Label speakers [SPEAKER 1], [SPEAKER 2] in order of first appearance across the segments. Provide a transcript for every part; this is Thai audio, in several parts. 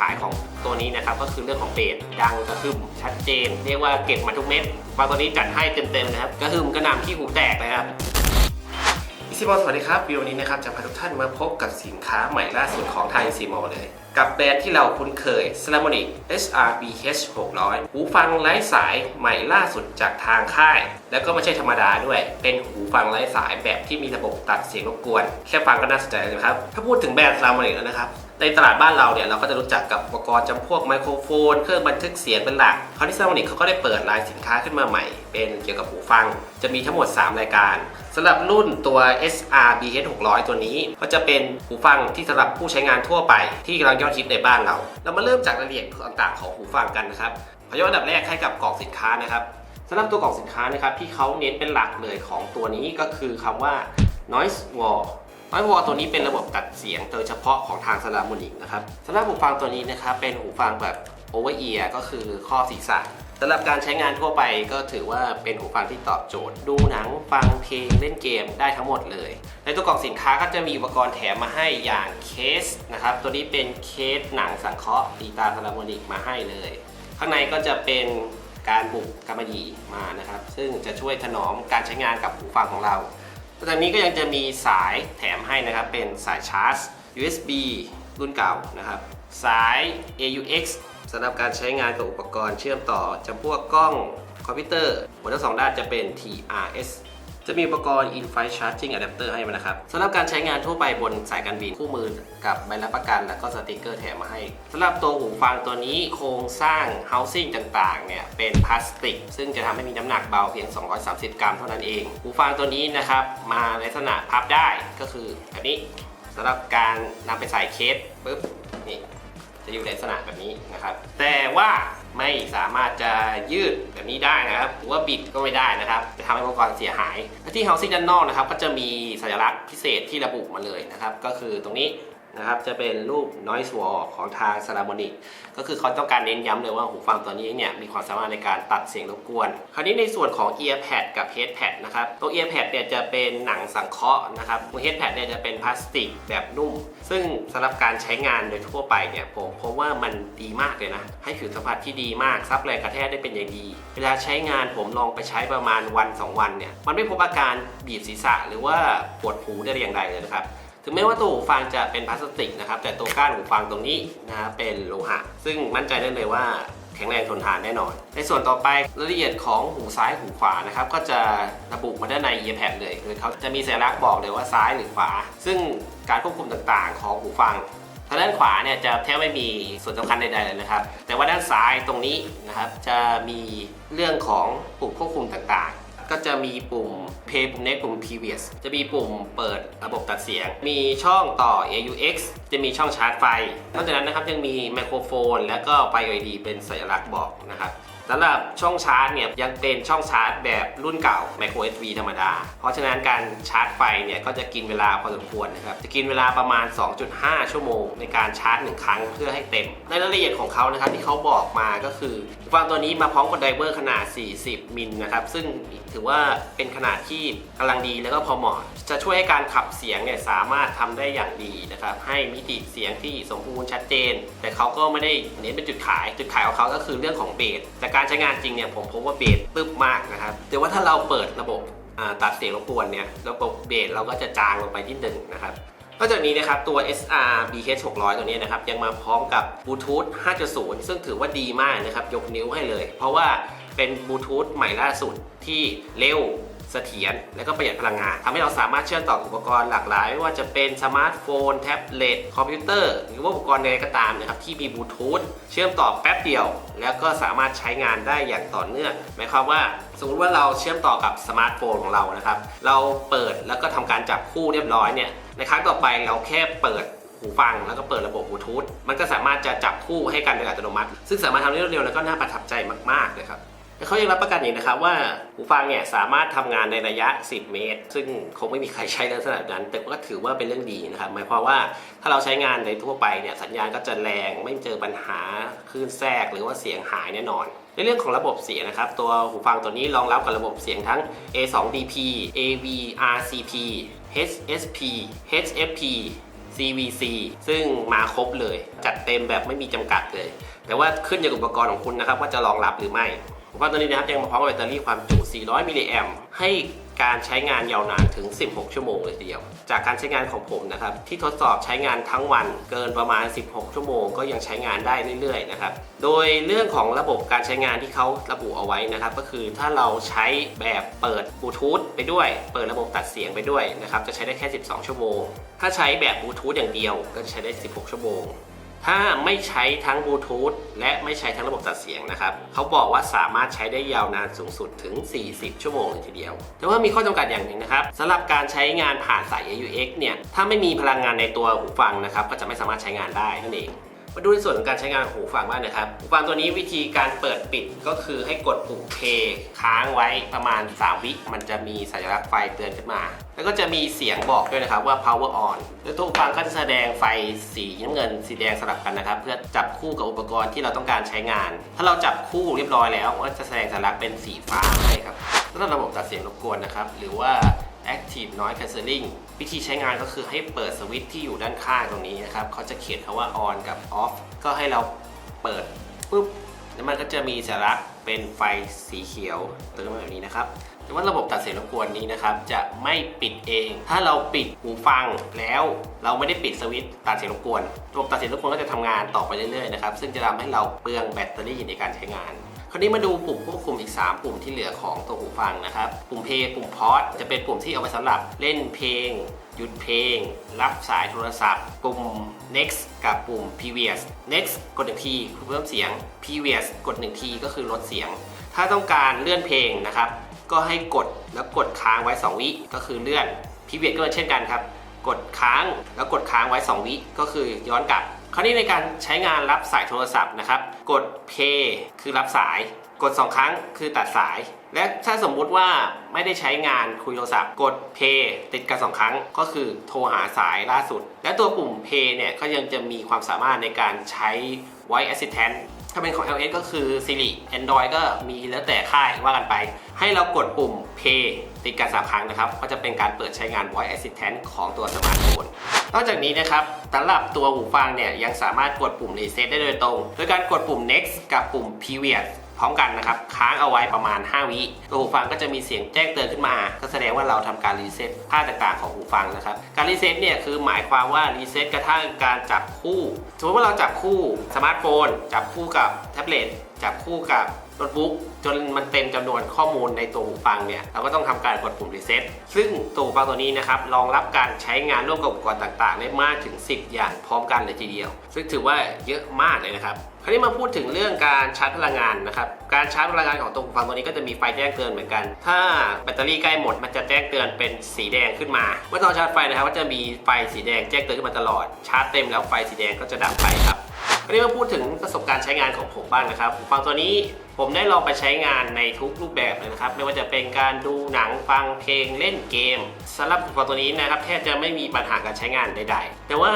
[SPEAKER 1] ขายของตัวนี้นะครับก็คือเรื่องของเบสดังกระหึ่มชัดเจน เรียกว่าเก็บมาทุกเม็ดฟังตัวนี้จัดให้เต็มๆนะครับกระหึ่มกระหน่ำที่หูแตกนะครับอีซีบอลสวัสดีครับวิดีโอนี้นะครับจะพาทุกท่านมาพบกับสินค้าใหม่ล่าสุดของทางอีซีมอลเลย กับแบรนด์ที่เราคุ้นเคย s l a m o n i c SRBH 600 หูฟังไร้สายใหม่ล่าสุดจากทางค่าย แล้วก็ไม่ใช่ธรรมดาด้วย เป็นหูฟังไร้สายแบบที่มีระบบตัดเสียงรบกวน แค่ฟังก็น่าสนใจแล้วนะครับ ถ้าพูดถึงแบรนด์ s l a m o n i c แล้วนะครับ ในตลาดบ้านเราเนี่ยเราก็จะรู้จักกับอุปกรณ์จำพวกไมโครโฟน เครื่องบันทึกเสียงเป็นหลักคราวนี้ s l a m o n i c เขาก็ได้เปิดลายสินค้าขึ้นมาใหม่ เป็นเกี่ยวกับหูฟัง จะมีทั้งหมด 3 รายการสำหรับรุ่นตัว SRBH 600 ตัวนี้ ก็จะเป็นหูฟังที่สำหรับผู้ใช้งานทั่วไป ที่กำลังยอดฮิตในบ้านเรา เรามาเริ่มจากรายละเอียดต่างๆของหูฟังกันนะครับขอยกอันดับแรกให้กับกล่องสินค้านะครับสำหรับตัวกล่องสินค้านะครับที่เขาเน้นเป็นหลักเลยของตัวนี้ก็คือคำว่า noise wall noise wall ตัวนี้เป็นระบบตัดเสียงโดยเฉพาะของทางสลามูนิกนะครับสำหรับหูฟังตัวนี้นะครับเป็นหูฟังแบบ over ear ก็คือข้อศีรษะสำหรับการใช้งานทั่วไปก็ถือว่าเป็นหูฟังที่ตอบโจทย์ ดูหนังฟังเพลงเล่นเกมได้ทั้งหมดเลย ในตัวกล่องสินค้าก็จะมีอุปกรณ์แถมมาให้อย่างเคสนะครับตัวนี้เป็นเคสหนังสังเคราะห์ตีตาพาราโมนิกมาให้เลย ข้างในก็จะเป็นการบุกกำมะหยี่มานะครับ ซึ่งจะช่วยถนอมการใช้งานกับหูฟังของเรา ตอนนี้ก็ยังจะมีสายแถมให้นะครับ เป็นสายชาร์จ USB รุ่นเก่านะครับ สาย AUX สำหรับการใช้งานกับอุปกรณ์เชื่อมต่อจำพวกกล้องคอมพิวเตอร์หัวทั้งสองด้านจะเป็น TRS จะมีอุปกรณ์ In-Flight Charging Adapter ให้มานะครับสำหรับการใช้งานทั่วไปบนสายการบินคู่มือกับใบรับประกันแล้วก็สติกเกอร์แถมมาให้สำหรับตัวหูฟังตัวนี้โครงสร้าง housing ต่างๆเนี่ยเป็นพลาสติก ซึ่งจะทำให้มีน้ำหนักเบาเพียง 230 กรัมเท่านั้นเอง หูฟังตัวนี้นะครับมาในลักษณะพับได้ก็คือแบบนี้สำหรับการนำไปใส่เคสปุ๊บนี่จะอยู่ในลักษณะแบบนี้นะครับ แต่ว่า ไม่สามารถจะยืดแบบนี้ได้นะครับหรือว่าบิดก็ไม่ได้นะครับจะทำให้อุปกรณ์เสียหายและที่เฮาซิ่งด้านนอกนะครับก็จะมีสัญลักษณ์พิเศษที่ระบุมาเลยนะครับก็คือตรงนี้ นะครับจะเป็นรูป noise wall ของทาง s a r a b o n i c ก็คือเขาต้องการเน้นย้ำเลยว่าหูฟังตัวนี้เนี่ยมีความสามารถในการตัดเสียงรบกวน คราวนี้ในส่วนของ ear pad กับ head pad นะครับตัว ear pad เนี่ยจะเป็นหนังสังเคราะห์นะครับตัว head pad เนี่ยจะเป็นพลาสติกแบบนุ่ม ซึ่งสำหรับการใช้งานโดยทั่วไปเนี่ยผมพบว่ามันดีมากเลยนะ ให้ผิวสัมผัสที่ดีมากซับแรงกระแทกได้เป็นอย่างดี เวลาใช้งานผมลองไปใช้ประมาณวัน 2 วันเนี่ยมันไม่พบอาการบีบศีรษะหรือว่าปวดหูได้อย่างใดเลยนะครับ ถึงแม้ว่าตัวหูฟังจะเป็นพลาสติกนะครับ แต่ตัวก้านหูฟังตรงนี้นะครับเป็นโลหะ ซึ่งมั่นใจได้เลยว่าแข็งแรงทนทานแน่นอน ในส่วนต่อไปรายละเอียดของหูซ้ายหูขวานะครับก็จะระบุมาด้านใน earpad เลยคือเขาจะมีสัญลักษณ์บอกเลยว่าซ้ายหรือขวา ซึ่งการควบคุมต่างๆ ของหูฟังทางด้านขวาเนี่ยจะแทบไม่มีส่วนสำคัญใดๆเลยนะครับ แต่ว่าด้านซ้ายตรงนี้นะครับจะมีเรื่องของปุ่มควบคุมต่างๆ ก็จะมีปุ่ม Play ปุ่ม Next ปุ่ม Previous จะมีปุ่มเปิดระบบตัดเสียง มีช่องต่อ AUX จะมีช่องชาร์จไฟนอกจากนั้นนะครับยังมีไมโครโฟน แล้วก็ไฟ LED เป็นสัญลักษณ์บอกนะครับ สำหรับช่องชาร์จเนี่ยยังเป็นช่องชาร์จแบบรุ่นเก่า micro SD ธรรมดา เพราะฉะนั้นการชาร์จไฟเนี่ยก็จะกินเวลาพอสมควรนะครับ จะกินเวลาประมาณ 2.5 ชั่วโมง ในการชาร์จ 1 ครั้งเพื่อให้เต็ม ในรายละเอียดของเขานะครับที่เขาบอกมาก็คือฟังตัวนี้มาพร้อมกับไดเวอร์ขนาด 40 มิลนะครับ ซึ่งถือว่าเป็นขนาดที่กำลังดีแล้วก็พอเหมาะ จะช่วยให้การขับเสียงเนี่ยสามารถทำได้อย่างดีนะครับ ให้มิติเสียงที่สมบูรณ์ชัดเจน แต่เขาก็ไม่ได้เน้นเป็นจุดขาย จุดขายของเขาก็คือเรื่องของเบสแต่การการใช้งานจริงเนี่ยผมพบว่าเบสตึ๊บมากนะครับ แต่ว่าถ้าเราเปิดระบบตัดเสียงรบกวนเนี่ยระบบเบสเราก็จะจางลงไปที่หนึ่งนะครับนอกจากนี้นะครับตัว SR BH 600 ตัวนี้นะครับยังมาพร้อมกับบลูทูธ 5.0 ซึ่งถือว่าดีมากนะครับ ยกนิ้วให้เลย เพราะว่าเป็นบลูทูธใหม่ล่าสุดที่เร็ว เสถียรและก็ประหยัดพลังงานทำให้เราสามารถเชื่อมต่ออุปกรณ์หลากหลายไม่ว่าจะเป็นสมาร์ทโฟน แท็บเล็ตคอมพิวเตอร์ หรือว่าอุปกรณ์ใดก็ตามนะครับที่มีบลูทูธเชื่อมต่อแป๊บเดียว แล้วก็สามารถใช้งานได้อย่างต่อเนื่องหมายความว่าสมมติว่าเราเชื่อมต่อกับสมาร์ทโฟนของเรานะครับเราเปิดแล้วก็ทำการจับคู่เรียบร้อยเนี่ยในครั้งต่อไปเราแค่เปิดหูฟังแล้วก็เปิดระบบบลูทูธมันก็สามารถจะจับคู่ให้กันโดยอัตโนมัติ ซึ่งสามารถทำได้รวดเร็วแล้วก็น่าประทับใจมากๆเลยครับ เขายังรับประกันอีกนะครับว่าหูฟังเนี่ยสามารถทำงานในระยะ 10 เมตร ซึ่งคงไม่มีใครใช้ลักษณะนั้น แต่ก็ถือว่าเป็นเรื่องดีนะครับหมายความว่าถ้าเราใช้งานในทั่วไปเนี่ยสัญญาณก็จะแรงไม่เจอปัญหาคลื่นแทรกหรือว่าเสียงหายแน่นอนในเรื่องของระบบเสียงนะครับ ตัวหูฟังตัวนี้รองรับกับระบบเสียงทั้ง A2DP AV RCP HSP HFP CVC ซึ่งมาครบเลย จัดเต็มแบบไม่มีจำกัดเลย แต่ว่าขึ้นอยู่กับอุปกรณ์ของคุณนะครับ ว่าจะรองรับหรือไม่ อุปกรณ์ตัวนี้นะครับยังมาพร้อมกับแบตเตอรี่ความจุ 400 มิลลิแอมให้การใช้งานยาวนานถึง 16 ชั่วโมงเลยทีเดียว จากการใช้งานของผมนะครับ ที่ทดสอบใช้งานทั้งวันเกินประมาณ 16 ชั่วโมงก็ยังใช้งานได้เรื่อยๆนะครับ โดยเรื่องของระบบการใช้งานที่เขาระบุเอาไว้นะครับ ก็คือถ้าเราใช้แบบเปิดบลูทูธไปด้วย เปิดระบบตัดเสียงไปด้วยนะครับ จะใช้ได้แค่ 12 ชั่วโมง ถ้าใช้แบบบลูทูธอย่างเดียวก็จะใช้ได้ 16 ชั่วโมง ถ้าไม่ใช้ทั้งบลูทูธและไม่ใช้ทั้งระบบตัดเสียงนะครับเขาบอกว่าสามารถใช้ได้ยาวนานสูงสุดถึง 40 ชั่วโมงเลยทีเดียว แต่ว่ามีข้อจำกัดอย่างหนึ่งนะครับสำหรับการใช้งานผ่านสาย AUX เนี่ย ถ้าไม่มีพลังงานในตัวหูฟังนะครับ ก็จะไม่สามารถใช้งานได้นั่นเอง มาดูในส่วนของการใช้งานหูฟังบ้างนะครับ หูฟังตัวนี้วิธีการเปิดปิดก็คือให้กดปุ่ม K ค้างไว้ประมาณ 3 วิมันจะมีสัญลักษณ์ไฟเตือนขึ้นมา แล้วก็จะมีเสียงบอกด้วยนะครับว่า power on แล้วตัวหูฟังก็จะแสดงไฟสีน้ำเงินสีแดงสลับกันนะครับ เพื่อจับคู่กับอุปกรณ์ที่เราต้องการใช้งาน ถ้าเราจับคู่เรียบร้อยแล้วก็จะแสดงสัญลักษณ์เป็นสีฟ้าให้ครับแล้วก็ระบบตัดเสียงรบกวนนะครับหรือว่า Active Noise Cancelling วิธีใช้งานก็คือให้เปิดสวิตช์ที่อยู่ด้านข้างตรงนี้นะครับเขาจะเขียนคาว่า on กับ off ก็ให้เราเปิดปุ๊บแล้วมันก็จะมีสัญลักษณ์เป็นไฟสีเขียวเติมมาแบบนี้นะครับแต่ว่าระบบตัดเสียงรบกวนนี้นะครับ จะไม่ปิดเอง ถ้าเราปิดหูฟังแล้วเราไม่ได้ปิดสวิตช์ตัดเสียงรบกวน ระบบตัดเสียงรบกวนก็จะทำงานต่อไปเรื่อยๆนะครับ ซึ่งจะทำให้เราเปลืองแบตเตอรี่ในการใช้งาน คราวนี้มาดูปุ่มควบคุมอีก 3 ปุ่มที่เหลือของตัวหูฟังนะครับ ปุ่มเพย์ปุ่มพอสจะเป็นปุ่มที่เอาไว้สำหรับเล่นเพลง หยุดเพลง รับสายโทรศัพท์ ปุ่ม next กับปุ่ม previous next กดหนึ่งทีเพิ่มเสียง previous กดหนึ่งทีก็คือลดเสียง ถ้าต้องการเลื่อนเพลงนะครับ ก็ให้กดแล้วกดค้างไว้ 2 วิก็คือเลื่อน previous ก็เช่นกันครับ กดค้างแล้วกดค้างไว้ 2 วิก็คือย้อนกลับ คราวนี้ในการใช้งานรับสายโทรศัพท์นะครับ กด play คือรับสาย กด 2 ครั้งคือตัดสาย และถ้าสมมุติว่าไม่ได้ใช้งานคุยโทรศัพท์ กด play ติดกันสองครั้งก็คือโทรหาสายล่าสุด และตัวปุ่ม play เนี่ยก็ยังจะมีความสามารถในการใช้ voice assistant ถ้าเป็นของ iOS ก็คือ Siri Android ก็มีแล้วแต่ค่ายว่ากันไป ให้เรากดปุ่ม Play ติดกัน3ครั้งนะครับ ก็จะเป็นการเปิดใช้งาน Voice Assistant ของตัวสมาร์ทโฟน นอกจากนี้นะครับสำหรับตัวหูฟังเนี่ยยังสามารถกดปุ่ม Reset ได้โดยตรงโดยการกดปุ่ม Next กับปุ่ม Previous พร้อมกันนะครับ ค้างเอาไว้ประมาณ 5 วิตัวหูฟังก็จะมีเสียงแจ้งเตือนขึ้นมา ก็แสดงว่าเราทำการรีเซ็ตค่าต่างๆของหูฟังนะครับ การรีเซ็ตเนี่ยคือหมายความว่ารีเซ็ตกระทั่งการจับคู่ สมมติว่าเราจับคู่สมาร์ทโฟน จับคู่กับแท็บเล็ตจับคู่กับ โน้ตบุ๊กจนมันเต็มจำนวนข้อมูลในตัวหูฟังเนี่ยเราก็ต้องทำการกดปุ่มรีเซ็ตซึ่งตัวหูฟังตัวนี้นะครับรองรับการใช้งานร่วมกับอุปกรณ์ต่างๆ ได้มากถึง 10 อย่างพร้อมกันเลยทีเดียว ซึ่งถือว่าเยอะมากเลยนะครับคราวนี้มาพูดถึงเรื่องการชาร์จพลังงานนะครับ การชาร์จพลังงานของตัวหูฟังตัวนี้ก็จะมีไฟแจ้งเตือนเหมือนกัน ถ้าแบตเตอรี่ใกล้หมดมันจะแจ้งเตือนเป็นสีแดงขึ้นมา เมื่อตอนชาร์จไฟนะครับก็จะมีไฟสีแดงแจ้งเตือนขึ้นมาตลอด ชาร์จเต็มแล้วไฟสีแดงก็จะดับไปครับ วนี้มาพูดถึงประสบการณ์ใช้งานของผมบ้างนะครับหูฟังตัวนี้ผมได้ลองไปใช้งานในทุกรูปแบบเลยนะครับ ไม่ว่าจะเป็นการดูหนังฟังเพลงเล่นเกมสำหรับหูฟังตัวนี้นะครับแทบจะไม่มีปัญหาการใช้งานใด ๆ แต่ว่า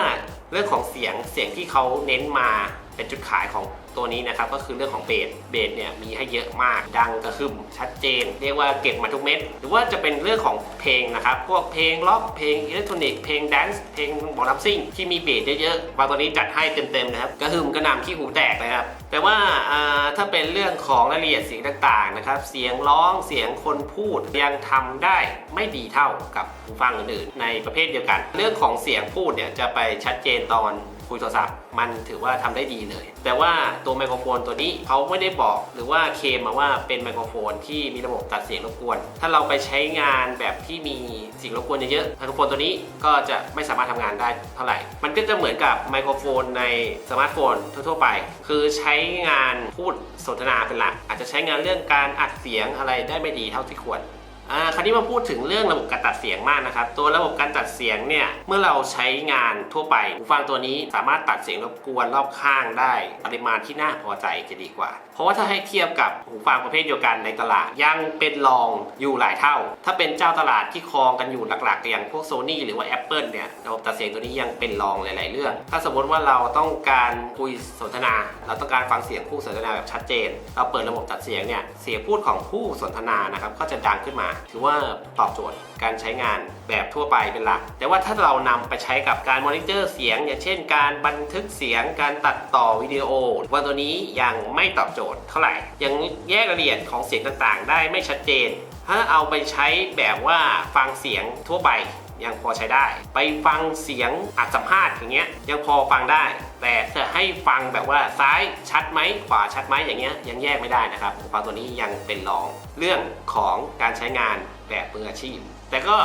[SPEAKER 1] เรื่องของเสียงเสียงที่เขาเน้นมา เป็นจุดขายของตัวนี้นะครับก็คือเรื่องของเบสเบสเนี่ยมีให้เยอะมากดังกระหึ่มชัดเจน เรียกว่าเก็บมาทุกเม็ดหรือว่าจะเป็นเรื่องของเพลงนะครับพวกเพลงล็อกเพลงอิเล็กทรอนิกส์เพลงแดนซ์เพลงหมอลำซิ่งที่มีเบสเยอะๆบางตัวนี้จัดให้เต็มๆนะครับกระหึ่มกระหน่ำขี้หูแตกนะครับแต่ว่าอ่าถ้าเป็นเรื่องของรายละเอียดเสียงต่างๆนะครับเสียงร้องเสียงคนพูดยังทำได้ไม่ดีเท่ากับหูฟังอื่นๆในประเภทเดียวกัน เรื่องของเสียงพูดเนี่ยจะไปชัดเจนตอน คุยโทรศัพท์ มันถือว่าทำได้ดีเลย แต่ว่าตัวไมโครโฟนตัวนี้เขาไม่ได้บอกหรือว่าเคมมาว่าเป็นไมโครโฟนที่มีระบบตัดเสียงรบกวน ถ้าเราไปใช้งานแบบที่มีเสียงรบกวนเยอะๆไมโครโฟนตัวนี้ก็จะไม่สามารถทำงานได้เท่าไหร่ มันก็จะเหมือนกับไมโครโฟนในสมาร์ทโฟนทั่วๆไป คือใช้งานพูดสนทนาเป็นหลัก อาจจะใช้งานเรื่องการอัดเสียงอะไรได้ไม่ดีเท่าที่ควร คราวนี้มาพูดถึงเรื่องระบบการตัดเสียงมากนะครับ ตัวระบบการตัดเสียงเนี่ย เมื่อเราใช้งานทั่วไปหูฟังตัวนี้สามารถตัดเสียงรบกวนรอบข้างได้ ปริมาณที่น่าพอใจจะดีกว่าเพราะว่าถ้าให้เทียบกับหูฟังประเภทเดียวกันในตลาดยังเป็นรองอยู่หลายเท่า ถ้าเป็นเจ้าตลาดที่ครองกันอยู่หลักๆอย่างพวก Sony หรือว่า Apple เนี่ยระบบตัดเสียงตัวนี้ยังเป็นรองหลาย ๆ เรื่อง ถ้าสมมติว่าเราต้องการคุยสนทนา เราต้องการฟังเสียงคู่สนทนาแบบชัดเจน เราเปิดระบบตัดเสียงเนี่ยเสียงพูดของผู้สนทนานะครับก็จะดังขึ้นมา ถือว่าตอบโจทย์การใช้งานแบบทั่วไปเป็นหลัก แต่ว่าถ้าเรานำไปใช้กับการมอนิเตอร์เสียง อย่างเช่น การบันทึกเสียง การตัดต่อวิดีโอ ว่าตัวนี้ยังไม่ตอบโจทย์เท่าไหร่ ยังแยกรายละเอียดของเสียงต่างๆ ได้ไม่ชัดเจน ถ้าเอาไปใช้แบบว่าฟังเสียงทั่วไปยังพอใช้ได้ ไปฟังเสียงอัดสัมภาษณ์อย่างเงี้ยยังพอฟังได้ แต่ถ้าให้ฟังแบบว่าซ้ายชัดไหมขวาชัดไหมอย่างเงี้ยยังแยกไม่ได้นะครับหูฟังตัวนี้ยังเป็นรองเรื่องของการใช้งานแบบมืออาชีพ แต่ก็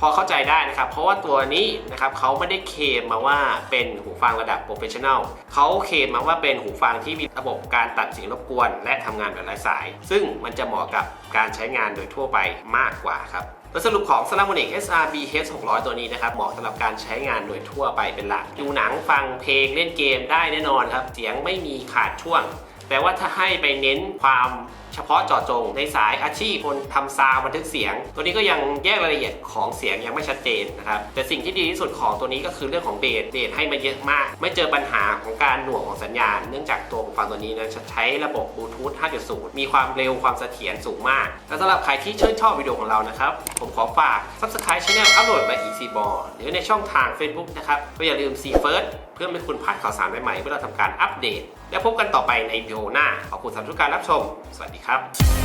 [SPEAKER 1] พอเข้าใจได้นะครับ เพราะว่าตัวนี้นะครับเขาไม่ได้เคลมมาว่าเป็นหูฟังระดับโปรเฟชชั่น a ลเขาเคลมมาว่าเป็นหูฟังที่มีระบบการตัดเสียงรบกวน และทำงานแบบไร้สาย ซึ่งมันจะเหมาะกับการใช้งานโดยทั่วไปมากกว่าครับโดยสรุปของ s a m o n i c SRB H600 ตัวนี้นะครับเหมาะสำหรับการใช้งานโดยทั่วไปเป็นหลัก ดูหนังฟังเพลงเล่นเกมได้แน่นอนครับ เสียงไม่มีขาดช่วง แต่ว่าถ้าให้ไปเน้นความ เฉพาะเจาะจง ในสายอาชีพคนทำซาวบันทึกเสียง ตัวนี้ก็ยังแยกรายละเอียดของเสียงยังไม่ชัดเจนนะครับแต่สิ่งที่ดีที่สุดของตัวนี้ก็คือเรื่องของเบสเบสให้มาเยอะมาก ไม่เจอปัญหาของการหน่วงของสัญญาณ เนื่องจากตัวหูฟังตัวนี้นะใช้ระบบบลูทูธ 5.0 มีความเร็วความเสถียรสูงมาก และสำหรับใครที่ชื่นชอบวิดีโอของเรานะครับ ผมขอฝาก Subscribe Channel อัปโหลด by Easy Ball หรือในช่องทาง Facebook นะครับก็อย่าลืม See First เพื่อไม่ให้คุณพลาดข่าวสารใหม่ๆเมื่อเราทำการอัปเดต แล้วพบกันต่อไปในวิดีโอหน้าขอบคุณสำหรับการรับชม สวัสดีครับ